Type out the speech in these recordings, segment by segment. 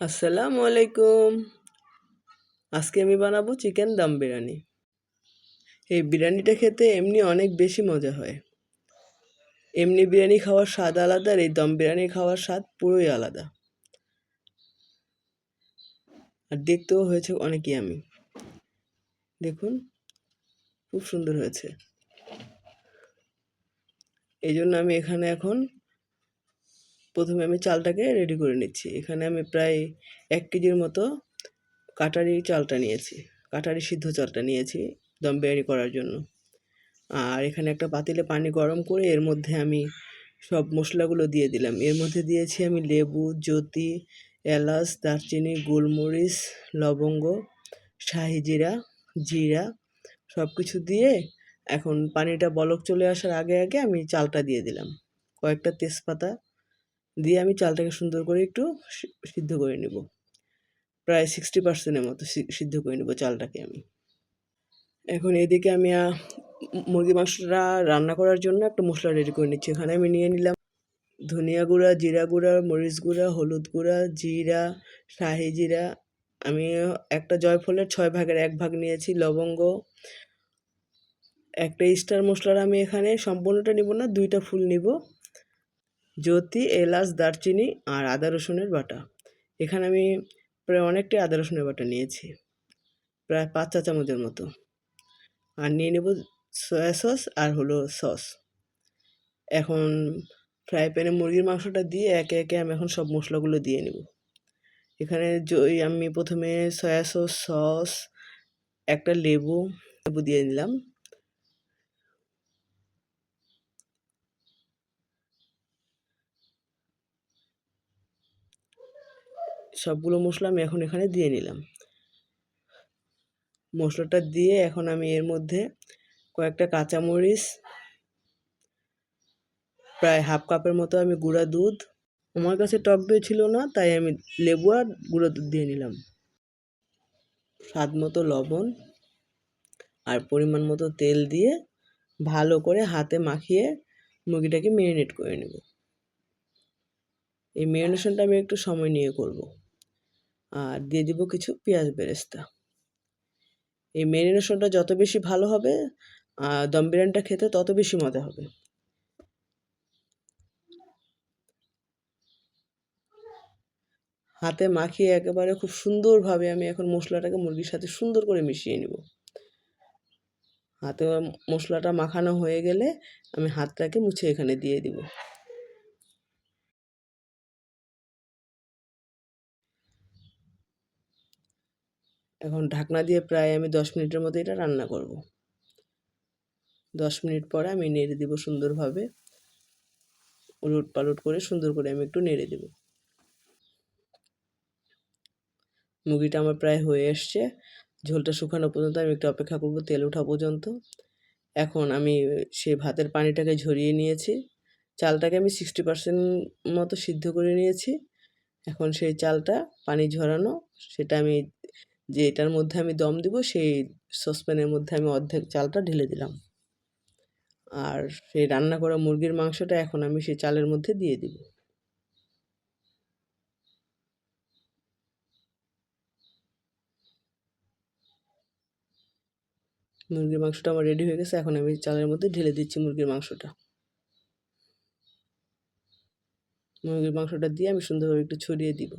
আসসালামু আলাইকুম। আজকে আমি বানাবো চিকেন দম বিরিয়ানি। এই বিরিয়ানিটা খেতে এমনি অনেক বেশি মজা হয়। এমনি বিরিয়ানি খাওয়ার স্বাদ আলাদা আর এই দম বিরিয়ানি খাওয়ার স্বাদ পুরোই আলাদা। আর দেখতেও হয়েছে অনেকই আমি দেখুন, খুব সুন্দর হয়েছে। এই জন্য আমি এখানে এখন প্রথমে আমি চালটাকে রেডি করে নিচ্ছি। এখানে আমি প্রায় এক কেজির মতো কাটারি চালটা নিয়েছি। কাটারি সিদ্ধ চালটা নিয়েছি দম বিরিয়ানি করার জন্য। আর এখানে একটা পাতিলে পানি গরম করে এর মধ্যে আমি সব মশলাগুলো দিয়ে দিলাম। এর মধ্যে দিয়েছি আমি লেবু, জ্যোতি, এলাচ, দারচিনি, গোলমরিচ, লবঙ্গ, শাহি জিরা জিরা সব কিছু দিয়ে এখন পানিটা বলক চলে আসার আগে আগে আমি চালটা দিয়ে দিলাম। কয়েকটা তেজপাতা দিয়ে আমি চালটাকে সুন্দর করে একটু সিদ্ধ করে নেব। প্রায় সিক্সটি পার্সেন্টের মতো সিদ্ধ করে নেব চালটাকে আমি। এখন এদিকে আমি মুরগি মাংসটা রান্না করার জন্য একটা মশলা রেডি করে নিচ্ছি। এখানে আমি নিয়ে নিলাম ধনিয়া গুঁড়া, জিরা গুঁড়া, মরিচ গুঁড়া, হলুদ গুঁড়া, জিরা, শাহি জিরা। আমি একটা জয়ফলের ছয় ভাগের এক ভাগ নিয়েছি, লবঙ্গ। একটা স্টার মশলার আমি এখানে সম্পূর্ণটা নিব না, দুইটা ফুল নিব। জ্যোতি, এলাচ, দারচিনি আর আদা রসুনের বাটা। এখানে আমি প্রায় অনেকটাই আদা রসুনের বাটা নিয়েছি, প্রায় পাঁচ চা চামচের মতো। আর নিয়ে নেব সয়া সস আর হলো সস। এখন ফ্রাই প্যানে মুরগির মাংসটা দিয়ে একে একে আমি এখন সব মশলাগুলো দিয়ে নেব। এখানে জই, আমি প্রথমে সয়া সস সস, একটা লেবু লেবু দিয়ে নিলাম। সবগুলো মশলা আমি এখন এখানে দিয়ে নিলাম। মশলাটা দিয়ে এখন আমি এর মধ্যে কয়েকটা কাঁচামরিচ, প্রায় হাফ কাপের মতো আমি গুঁড়া দুধ। আমার কাছে টক দই ছিল না, তাই আমি লেবু আর গুঁড়ো দুধ দিয়ে নিলাম। স্বাদ মতো লবণ আর পরিমাণ মতো তেল দিয়ে ভালো করে হাতে মাখিয়ে মুরগিটাকে মেরিনেট করে নেব। এই মেরিনেশনটা আমি একটু সময় নিয়ে করব। আর দিয়ে দিব কিছু পেঁয়াজ বেরেস্তা। এই মেরিনেশনটা যত বেশি ভালো হবে দম বিরিয়ানিটা খেতে তত বেশি মজা হবে। হাতে মাখিয়ে একেবারে খুব সুন্দরভাবে আমি এখন মশলাটাকে মুরগির সাথে সুন্দর করে মিশিয়ে নিব। হাতে মশলাটা মাখানো হয়ে গেলে আমি হাতটাকে মুছে এখানে দিয়ে দিব। এখন ঢাকনা দিয়ে প্রায় আমি দশ মিনিটের মতো এটা রান্না করব। দশ মিনিট পরে আমি নেড়ে দিব সুন্দরভাবে। উলট পালট করে সুন্দর করে আমি একটু নেড়ে দেব। মুগিটা আমার প্রায় হয়ে এসছে। ঝোলটা শুকানো পর্যন্ত আমি একটু অপেক্ষা করব তেল ওঠা পর্যন্ত। এখন আমি সে ভাতের পানিটাকে ঝরিয়ে নিয়েছি। চালটাকে আমি সিক্সটি পার্সেন্ট মতো সিদ্ধ করে নিয়েছি। এখন সেই চালটা পানি ঝরানো, সেটা আমি যে এটার মধ্যে আমি দম দিব, সেই সসপ্যানের মধ্যে আমি অর্ধেক চালটা ঢেলে দিলাম। আর সেই রান্না করা মুরগির মাংসটা এখন আমি সেই চালের মধ্যে দিয়ে দিব। মুরগির মাংসটা আমার রেডি হয়ে গেছে, এখন আমি চালের মধ্যে ঢেলে দিচ্ছি মুরগির মাংসটা। মুরগির মাংসটা দিয়ে আমি সুন্দরভাবে একটু ছড়িয়ে দিব।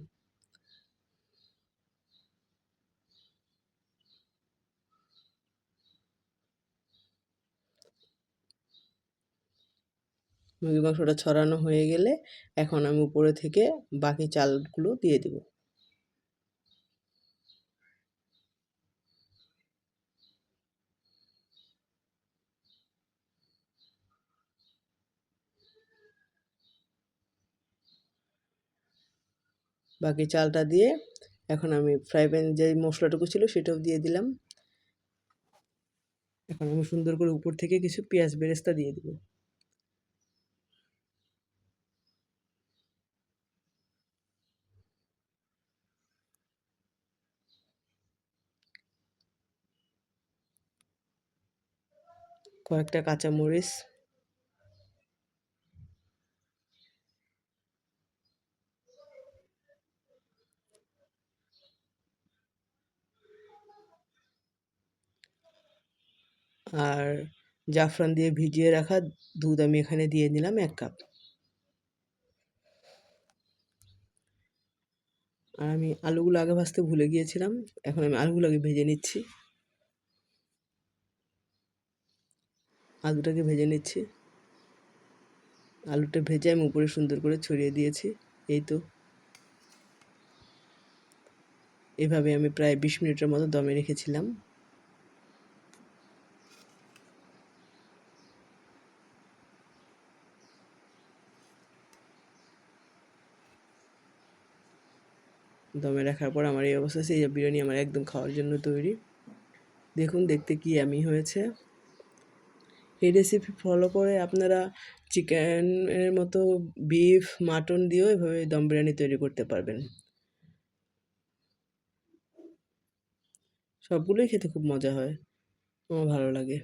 মুরগির মাংসটা ছড়ানো হয়ে গেলে এখন আমি উপরে থেকে বাকি চালগুলো দিয়ে দেব। বাকি চালটা দিয়ে এখন আমি ফ্রাই প্যান যে মশলাটুকু ছিল সেটাও দিয়ে দিলাম। এখন আমি সুন্দর করে উপর থেকে কিছু পেঁয়াজ বেরেস্তা দিয়ে দেবো। কয়েকটা কাঁচামরিচ। আর জাফরান দিয়ে ভিজিয়ে রাখা দুধ আমি এখানে দিয়ে নিলাম এক কাপ। আর আমি আলুগুলো আগে ভাজতে ভুলে গিয়েছিলাম, এখন আমি আলুগুলো আগে ভেজে নিচ্ছি। আলুটাকে ভেজে নিচ্ছি। আলুটা ভেজে আমি উপরে সুন্দর করে ছড়িয়ে দিয়েছি, এই তো। এভাবে আমি প্রায় বিশ মিনিটের মতো দমে রেখেছিলাম। দমে রাখার পর আমার এই অবস্থা, সেই বিরিয়ানি আমার একদম খাওয়ার জন্য তৈরি। দেখুন, দেখতে কি আমি হয়েছে। এই রেসিপি ফলো করে আপনারা চিকেনের মতো বিফ মাটন দিয়েও এভাবে দম বিরিয়ানি তৈরি করতে পারবেন। সবগুলোই খেতে খুব মজা হয়। আমার ভালো লাগে।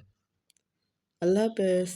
আল্লাহ হাফেজ।